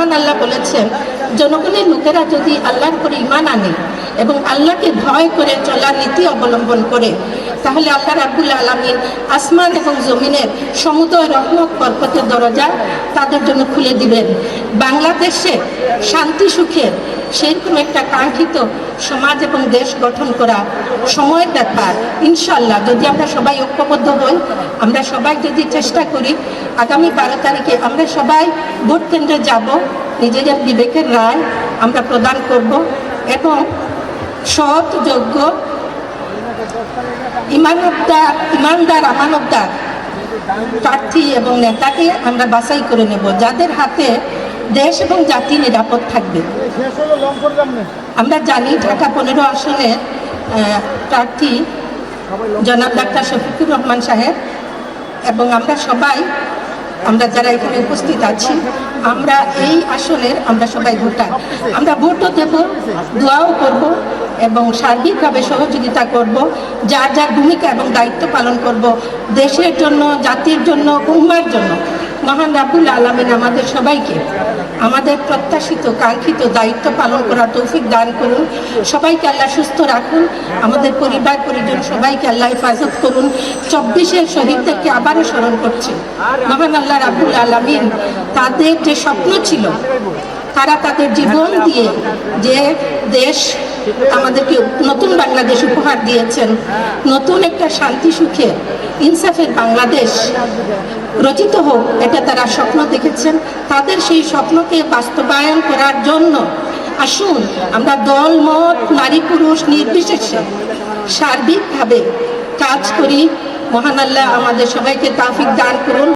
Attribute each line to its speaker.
Speaker 1: মহান আল্লাহ বলেছেন, জনগণের লোকেরা যদি আল্লাহর করে ইমান আনে এবং আল্লাহকে ভয় করে চলার নীতি অবলম্বন করে তাহলে আল্লাহ রাবুল আলমিন আসমান এবং জমিনের সমুদয় রহমত বরকতের দরজা তাদের জন্য খুলে দিবেন। বাংলাদেশে শান্তি সুখের সেরকম একটা কাঙ্ক্ষিত সমাজ এবং দেশ গঠন করা সময়ের ব্যাপার। ইনশাল্লাহ যদি আমরা সবাই ঐক্যবদ্ধ হই, আমরা সবাই যদি চেষ্টা করি, আগামী বারো তারিখে আমরা সবাই ভোট কেন্দ্রে যাব, নিজেদের বিবেকের রায় আমরা প্রদান করব এবং সৎ, যোগ্য ইমানদার ইমানদার, আমানতদার প্রার্থী এবং নেতাকে আমরা বাছাই করে নেব। যাদের হাতে দেশ এবং জাতি নিরাপদ থাকবে। আমরা জানি ঢাকা পনেরো আসনের প্রার্থী জনাব ডাক্তার শফিকুর রহমান সাহেব এবং আমরা সবাই আমরা যারা এখানে উপস্থিত আছি, আমরা এই আসনের, আমরা সবাই ভোটার। আমরা ভোটও দেব, দোয়াও করব এবং সার্বিকভাবে সহযোগিতা করব, যার যার ভূমিকা এবং দায়িত্ব পালন করব দেশের জন্য, জাতির জন্য উম্মার জন্য। মহান রাবুল আলমিন আমাদের সবাইকে আমাদের প্রত্যাশিত, কাঙ্ক্ষিত, দায়িত্ব পালন করার তৌফিক দান করুন। সবাইকে আল্লাহ সুস্থ রাখুন। আমাদের পরিবার, পরিজন সবাইকে আল্লাহ হেফাজত করুন। চব্বিশের শহীদদেরকে আবারও স্মরণ করছি। মহান আল্লাহ রাবুল আলমিন তাদের যে স্বপ্ন ছিল তারা তাদের জীবন দিয়ে যে দেশ আমাদেরকে নতুন বাংলাদেশ উপহার দিয়েছেন, নতুন একটা শান্তি, সুখে, ইনসাফের বাংলাদেশ রচিত হোক, এটা তারা স্বপ্ন দেখেছেন। তাদের সেই স্বপ্নকে বাস্তবায়ন করার জন্য আসুন আমরা দল, মত, নারী, পুরুষ, নির্বিশেষে সার্বিকভাবে কাজ করি। মহান আল্লাহ আমাদের সবাইকে তাফিক দান করুন।